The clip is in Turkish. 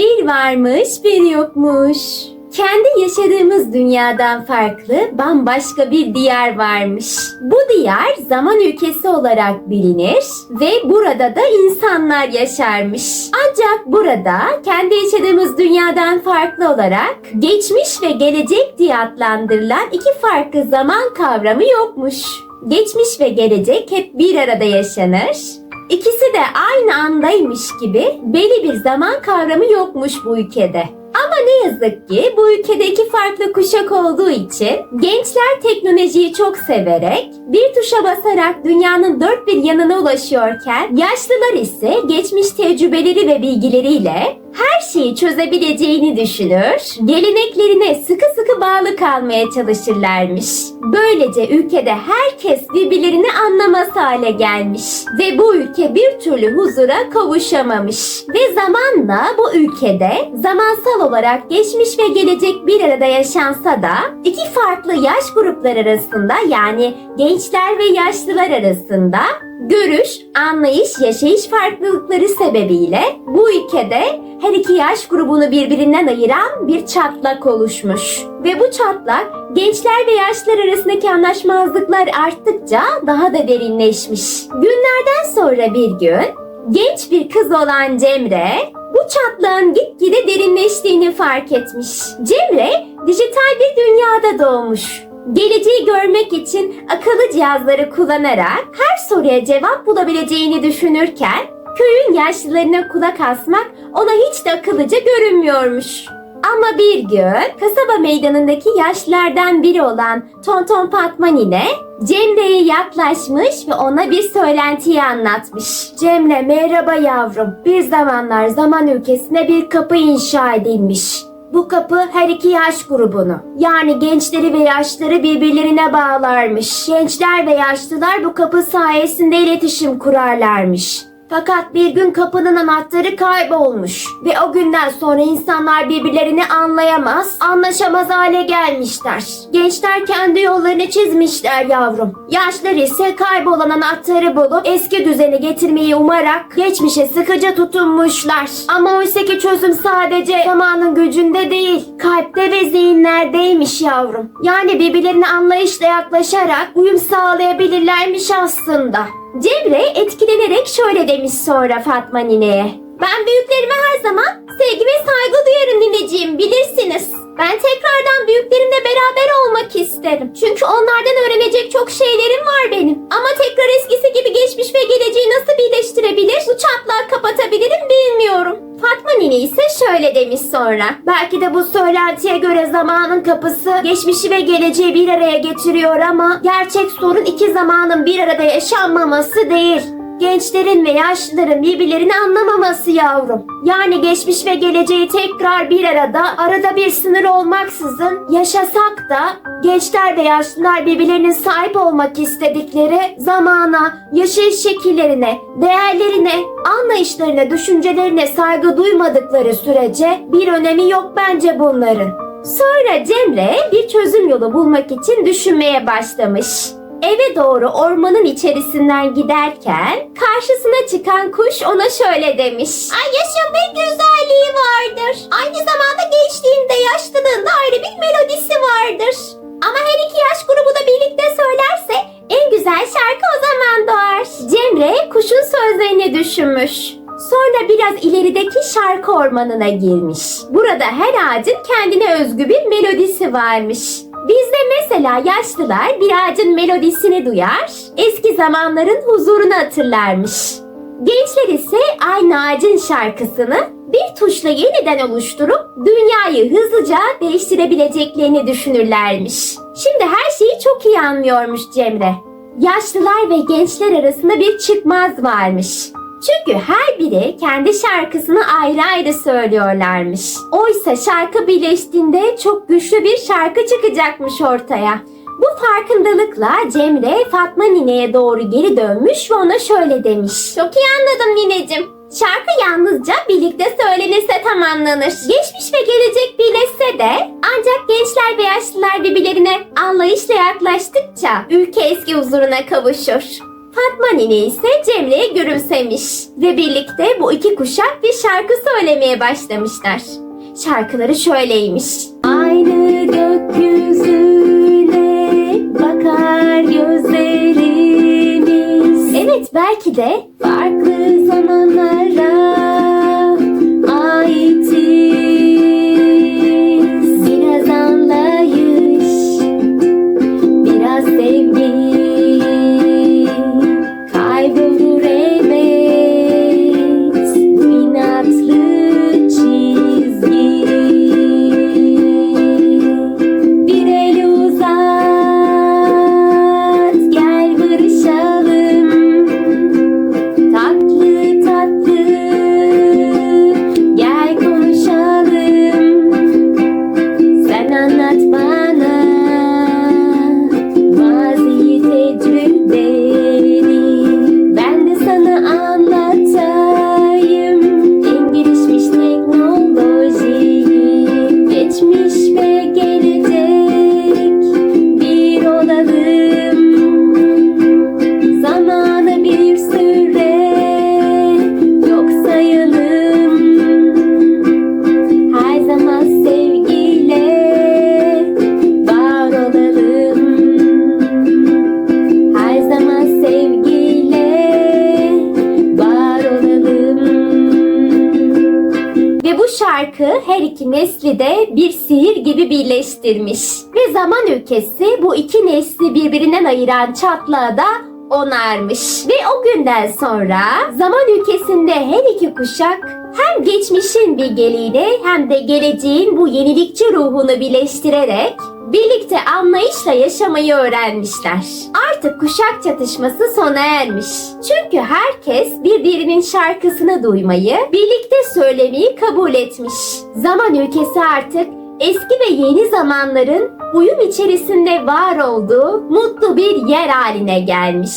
Bir varmış bir yokmuş. Kendi yaşadığımız dünyadan farklı bambaşka bir diyar varmış. Bu diyar zaman ülkesi olarak bilinir ve burada da insanlar yaşarmış. Ancak burada kendi yaşadığımız dünyadan farklı olarak geçmiş ve gelecek diye adlandırılan iki farklı zaman kavramı yokmuş. Geçmiş ve gelecek hep bir arada yaşanır. İkisi de aynı andaymış gibi belli bir zaman kavramı yokmuş bu ülkede. Ama ne yazık ki bu ülkede iki farklı kuşak olduğu için gençler teknolojiyi çok severek bir tuşa basarak dünyanın dört bir yanına ulaşıyorken yaşlılar ise geçmiş tecrübeleri ve bilgileriyle her şeyi çözebileceğini düşünür, geleneklerine sıkı sıkı bağlı kalmaya çalışırlarmış. Böylece ülkede herkes birbirlerini anlamaz hale gelmiş ve bu ülke bir türlü huzura kavuşamamış. Ve zamanla bu ülkede zamansal olarak geçmiş ve gelecek bir arada yaşansa da iki farklı yaş gruplar arasında yani gençler ve yaşlılar arasında görüş, anlayış, yaşayış farklılıkları sebebiyle bu ülkede her iki yaş grubunu birbirinden ayıran bir çatlak oluşmuş. Ve bu çatlak gençler ve yaşlılar arasındaki anlaşmazlıklar arttıkça daha da derinleşmiş. Günlerden sonra bir gün genç bir kız olan Cemre bu çatlağın gitgide derinleştiğini fark etmiş. Cemre dijital bir dünyada doğmuş. Geleceği görmek için akıllı cihazları kullanarak her soruya cevap bulabileceğini düşünürken köyün yaşlılarına kulak asmak ona hiç de akıllıca görünmüyormuş. Ama bir gün kasaba meydanındaki yaşlılardan biri olan Tonton Patmanine Cemre'ye yaklaşmış ve ona bir söylentiyi anlatmış. Cemre merhaba yavrum. Bir zamanlar zaman ülkesine bir kapı inşa edilmiş. Bu kapı her iki yaş grubunu yani gençleri ve yaşları birbirlerine bağlarmış. Gençler ve yaşlılar bu kapı sayesinde iletişim kurarlarmış. Fakat bir gün kapının anahtarı kaybolmuş ve o günden sonra insanlar birbirlerini anlayamaz, anlaşamaz hale gelmişler. Gençler kendi yollarını çizmişler yavrum. Yaşlar ise kaybolan anahtarı bulup eski düzeni getirmeyi umarak geçmişe sıkıca tutunmuşlar. Ama oysa ki çözüm sadece zamanın gücünde değil, kalpte ve zihinlerdeymiş yavrum. Yani birbirlerine anlayışla yaklaşarak uyum sağlayabilirlermiş aslında. Cemre etkilenerek şöyle demiş sonra Fatma nineye. Ben büyüklerime her zaman sevgi ve saygı duyarım nineciğim bilirsiniz. Ben tekrardan büyüklerimle beraber olmak isterim. Çünkü onlardan öğrenecek çok şeylerim var benim. Ama tekrar eskisi gibi geçmiş ve geleceği nasıl birleştirebilir, bu çatlağı kapatabilirim bilmiyorum. Fatma Nine ise şöyle demiş sonra. Belki de bu söylentiye göre zamanın kapısı geçmişi ve geleceği bir araya getiriyor ama gerçek sorun iki zamanın bir arada yaşanmaması değil. Gençlerin ve yaşlıların birbirlerini anlamaması yavrum. Yani geçmiş ve geleceği tekrar bir arada, arada bir sınır olmaksızın yaşasak da gençler ve yaşlılar birbirlerinin sahip olmak istedikleri zamana, yaşayış şekillerine, değerlerine, anlayışlarına, düşüncelerine saygı duymadıkları sürece bir önemi yok bence bunların. Sonra Cemre bir çözüm yolu bulmak için düşünmeye başlamış. Eve doğru ormanın içerisinden giderken karşısına çıkan kuş ona şöyle demiş. Ay yaşın bir güzelliği vardır. Aynı zamanda gençliğinde yaşlılığında ayrı bir melodisi vardır. Ama her iki yaş grubu da birlikte söylerse en güzel şarkı o zaman doğar. Cemre kuşun sözlerini düşünmüş. Sonra biraz ilerideki şarkı ormanına girmiş. Burada her ağacın kendine özgü bir melodisi varmış. Bizde mesela yaşlılar bir ağacın melodisini duyar, eski zamanların huzurunu hatırlarmış. Gençler ise aynı ağacın şarkısını bir tuşla yeniden oluşturup dünyayı hızlıca değiştirebileceklerini düşünürlermiş. Şimdi her şeyi çok iyi anlıyormuş Cemre. Yaşlılar ve gençler arasında bir çıkmaz varmış. Çünkü her biri kendi şarkısını ayrı ayrı söylüyorlarmış. Oysa şarkı birleştiğinde çok güçlü bir şarkı çıkacakmış ortaya. Bu farkındalıkla Cemre Fatma nineye doğru geri dönmüş ve ona şöyle demiş. Çok iyi anladım nineciğim. Şarkı yalnızca birlikte söylenirse tamamlanır. Geçmiş ve gelecek birleşse de ancak gençler ve yaşlılar birbirlerine anlayışla yaklaştıkça ülke eski huzuruna kavuşur. Fatma Nine ise Cemre'ye gülümsemiş. Ve birlikte bu iki kuşak bir şarkı söylemeye başlamışlar. Şarkıları şöyleymiş. Aynı gökyüzüne bakar gözlerimiz. Evet belki de farklı zamanlara aitiz. Biraz anlayış, biraz sevgi Geçmiş ve gelecek şarkı her iki nesli de bir sihir gibi birleştirmiş. Ve zaman ülkesi bu iki nesli birbirinden ayıran çatlağı da onarmış. Ve o günden sonra zaman ülkesinde her iki kuşak hem geçmişin bilgeliğini hem de geleceğin bu yenilikçi ruhunu birleştirerek birlikte anlayışla yaşamayı öğrenmişler. Artık kuşak çatışması sona ermiş. Çünkü herkes birbirinin şarkısını duymayı, birlikte söylemeyi kabul etmiş. Zaman ülkesi artık eski ve yeni zamanların uyum içerisinde var olduğu mutlu bir yer haline gelmiş.